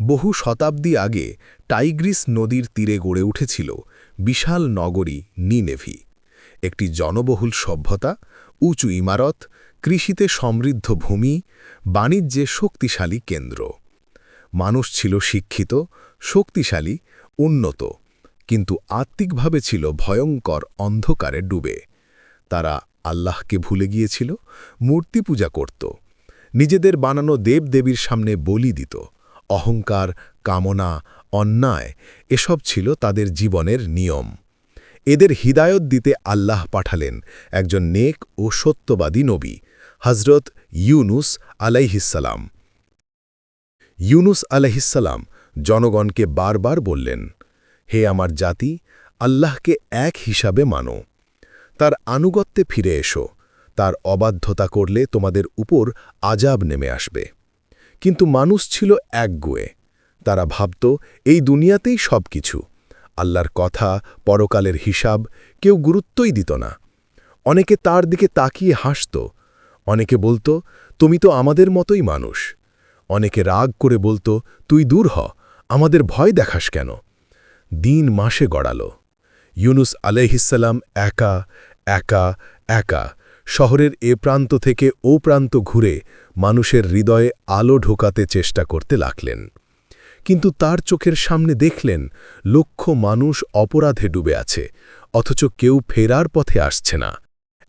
বহু শতাব্দী আগে টাইগ্রিস নদীর তীরে গড়ে উঠেছিল বিশাল নগরী নিনেভি। একটি জনবহুল সভ্যতা, উঁচু ইমারত, কৃষিতে সমৃদ্ধ ভূমি, বাণিজ্যে শক্তিশালী কেন্দ্র। মানুষ ছিল শিক্ষিত, শক্তিশালী, উন্নত, কিন্তু আত্মিকভাবে ছিল ভয়ঙ্কর অন্ধকারে ডুবে। তারা আল্লাহকে ভুলে গিয়েছিল, মূর্তি পূজা করত, নিজেদের বানানো দেবদেবীর সামনে বলি দিত অহংকার, কামনা, অন্যায়, এসব ছিল তাদের জীবনের নিয়ম। এদের হিদায়ত দিতে আল্লাহ পাঠালেন একজন নেক ও সত্যবাদী নবী হজরত ইউনুস আলাইহিসালাম ইউনুস আলাইহিসাল্লাম জনগণকে বারবার বললেন, হে আমার জাতি, আল্লাহকে এক হিসাবে মানো। তার আনুগত্যে ফিরে এসো। তার অবাধ্যতা করলে তোমাদের উপর আজাব নেমে আসবে। কিন্তু মানুষ ছিল একগুয়ে তারা ভাবত, এই দুনিয়াতেই সব কিছু আল্লাহর কথা, পরকালের হিসাব কেউ গুরুত্বই দিত না। অনেকে তার দিকে তাকিয়ে হাসত। অনেকে বলতো, তুমি তো আমাদের মতোই মানুষ। অনেকে রাগ করে বলতো, তুই দূর হ, আমাদের ভয় দেখাস কেন? দিন মাসে গড়াল। ইউনুস আলাইহিসাল্লাম একা একা একা শহরের এ প্রান্ত থেকে ও প্রান্ত ঘুরে মানুষের হৃদয়ে আলো ঢোকাতে চেষ্টা করতে লাগলেন। কিন্তু তার চোখের সামনে দেখলেন, লক্ষ মানুষ অপরাধে ডুবে আছে, অথচ কেউ ফেরার পথে আসছে না।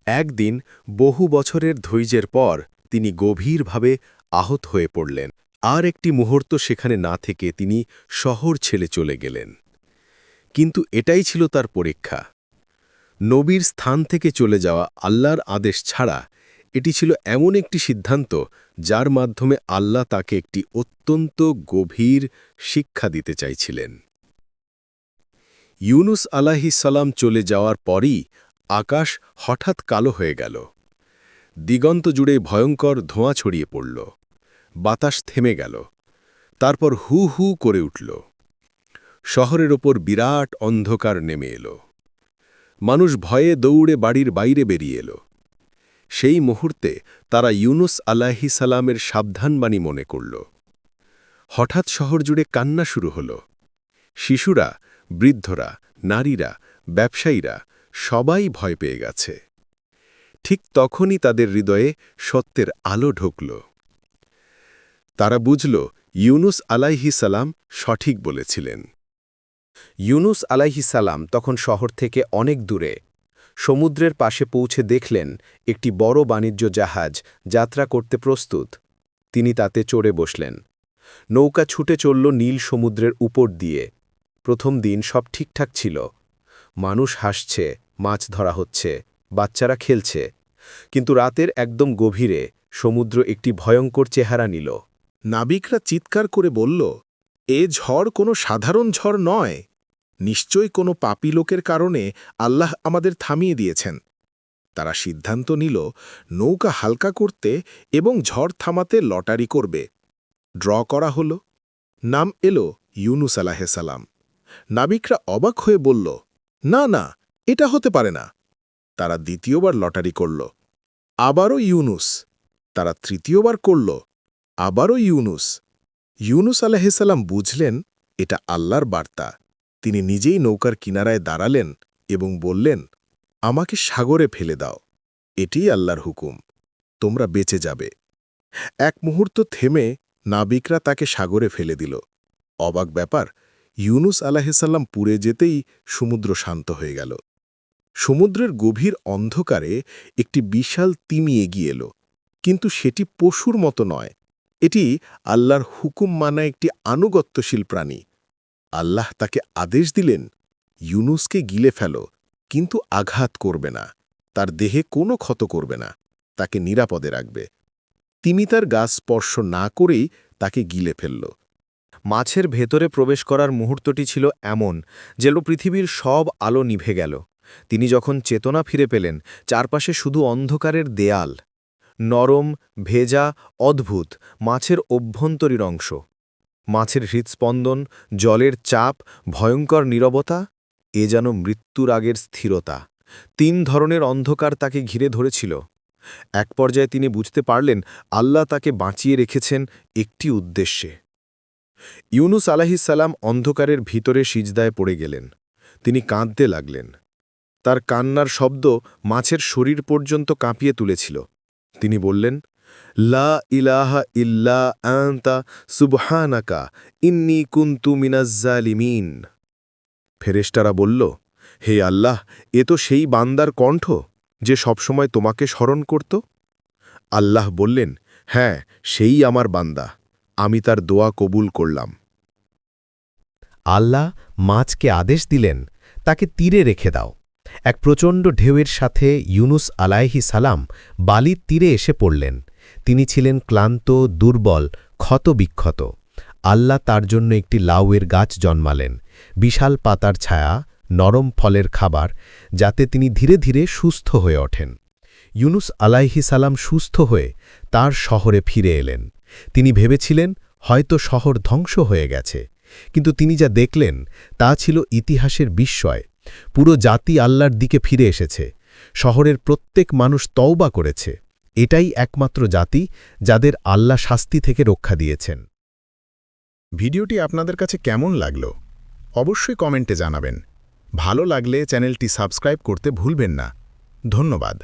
একদিন, বহু বছরের ধৈর্যের পর, তিনি গভীরভাবে আহত হয়ে পড়লেন। আর একটি মুহূর্ত সেখানে না থেকে তিনি শহর ছেড়ে চলে গেলেন। কিন্তু এটাই ছিল তার পরীক্ষা। নবীর স্থান থেকে চলে যাওয়া আল্লাহর আদেশ ছাড়া এটি ছিল এমন একটি সিদ্ধান্ত যার মাধ্যমে আল্লাহ তাকে একটি অত্যন্ত গভীর শিক্ষা দিতে চাইছিলেন। ইউনুস আলাহি সালাম চলে যাওয়ার পরই আকাশ হঠাৎ কালো হয়ে গেল। দিগন্ত জুড়ে ভয়ঙ্কর ধোঁয়া ছড়িয়ে পড়ল। বাতাস থেমে গেল। তারপর হু হু করে উঠল। শহরের ওপর বিরাট অন্ধকার নেমে এলো। মানুষ ভয়ে দৌড়ে বাড়ির বাইরে বেরিয়ে এলো। সেই মুহূর্তে তারা ইউনুস আলাহি সালামের সাবধানবাণী মনে করল। হঠাৎ শহর জুড়ে কান্না শুরু হল। শিশুরা, বৃদ্ধরা, নারীরা, ব্যবসায়ীরা সবাই ভয় পেয়ে গেছে। ঠিক তখনই তাদের হৃদয়ে সত্যের আলো ঢুকল। তারা বুঝল ইউনুস আলাইহি সালাম সঠিক বলেছিলেন। ইউনুস আলাইহিসাল্লাম তখন শহর থেকে অনেক দূরে। সমুদ্রের পাশে পৌঁছে দেখলেন একটি বড় বাণিজ্য জাহাজ যাত্রা করতে প্রস্তুত। তিনি তাতে চড়ে বসলেন। নৌকা ছুটে চলল নীল সমুদ্রের উপর দিয়ে। প্রথম দিন সব ঠিকঠাক ছিল। মানুষ হাসছে, মাছ ধরা হচ্ছে, বাচ্চারা খেলছে। কিন্তু রাতের একদম গভীরে সমুদ্র একটি ভয়ঙ্কর চেহারা নিল। নাবিকরা চিৎকার করে বলল, এ ঝড় কোনো সাধারণ ঝড় নয়। নিশ্চয়ই কোনো পাপী লোকের কারণে আল্লাহ আমাদের থামিয়ে দিয়েছেন। তারা সিদ্ধান্ত নিল, নৌকা হালকা করতে এবং ঝড় থামাতে লটারি করবে। ড্র করা হল। নাম এলো ইউনুস আলাহেসালাম নাবিকরা অবাক হয়ে বলল, না না, এটা হতে পারে না। তারা দ্বিতীয়বার লটারি করল। আবারও ইউনুস। তারা তৃতীয়বার করল। আবারও ইউনুস। ইউনুস আলাহিসাল্লাম বুঝলেন, এটা আল্লাহর বার্তা। তিনি নিজেই নৌকার কিনারায় দাঁড়ালেন এবং বললেন, আমাকে সাগরে ফেলে দাও। এটিই আল্লাহর হুকুম। তোমরা বেঁচে যাবে। এক মুহূর্ত থেমে নাবিকরা তাকে সাগরে ফেলে দিল। অবাক ব্যাপার, ইউনুস আলাহিসাল্লাম পুড়ে যেতেই সমুদ্র শান্ত হয়ে গেল। সমুদ্রের গভীর অন্ধকারে একটি বিশাল তিমি এগিয়ে এলো। কিন্তু সেটি পশুর মতো নয়। এটি আল্লাহর হুকুম মানা একটি আনুগত্যশীল প্রাণী। আল্লাহ তাকে আদেশ দিলেন, ইউনুসকে গিলে ফেল, কিন্তু আঘাত করবে না, তার দেহে কোনো ক্ষত করবে না, তাকে নিরাপদে রাখবে। তিমি তার গাছ স্পর্শ না করেই তাকে গিলে ফেলল। মাছের ভেতরে প্রবেশ করার মুহূর্তটি ছিল এমন যেন পৃথিবীর সব আলো নিভে গেল। তিনি যখন চেতনা ফিরে পেলেন, চারপাশে শুধু অন্ধকারের দেয়াল। নরম, ভেজা, অদ্ভুত, মাছের অভ্যন্তরীণ অংশ। মাছের হৃৎস্পন্দন, জলের চাপ, ভয়ঙ্কর নীরবতা, এ যেন মৃত্যুর আগের স্থিরতা। তিন ধরনের অন্ধকার তাকে ঘিরে ধরেছিল। এক পর্যায়ে তিনি বুঝতে পারলেন, আল্লাহ তাকে বাঁচিয়ে রেখেছেন একটি উদ্দেশ্যে। ইউনুস আলাহিসাল্লাম অন্ধকারের ভিতরে সিজদায় পড়ে গেলেন। তিনি কাঁদতে লাগলেন। তার কান্নার শব্দ মাছের শরীর পর্যন্ত কাঁপিয়ে তুলেছিল। তিনি বললেন লা ইলাহা ইল্লা আন্তা সুবহানাকা, ইন্নি কুন্তু মিনাজ্জালিমিন ফেরেশতারা বলল, হে আল্লাহ, এ তো সেই বান্দার কণ্ঠ যে সবসময় তোমাকে স্মরণ করত? আল্লাহ বললেন হ্যাঁ সেই আমার বান্দা, আমি তার দোয়া কবুল করলাম। আল্লাহ মাছকে আদেশ দিলেন, তাকে তীরে রেখে দাও। এক প্রচণ্ড ঢেউয়ের সাথে ইউনুস আলাইহি সালাম বালির তীরে এসে পড়লেন। তিনি ছিলেন ক্লান্ত, দুর্বল, ক্ষতবিক্ষত। আল্লাহ তার জন্য একটি লাউয়ের গাছ জন্মালেন। বিশাল পাতার ছায়া, নরম ফলের খাবার, যাতে তিনি ধীরে ধীরে সুস্থ হয়ে ওঠেন। ইউনুস আলাইহি সালাম সুস্থ হয়ে তার শহরে ফিরে এলেন। তিনি ভেবেছিলেন, হয়তো শহর ধ্বংস হয়ে গেছে। কিন্তু তিনি যা দেখলেন, তা ছিল ইতিহাসের বিস্ময়। পুরো জাতি আল্লাহর দিকে ফিরে এসেছে। শহরের প্রত্যেক মানুষ তওবা করেছে। এটাই একমাত্র জাতি যাদের আল্লাহ শাস্তি থেকে রক্ষা দিয়েছেন। ভিডিওটি আপনাদের কাছে কেমন লাগল? অবশ্যই কমেন্টে জানাবেন। ভালো লাগলে চ্যানেলটি সাবস্ক্রাইব করতে ভুলবেন না। ধন্যবাদ।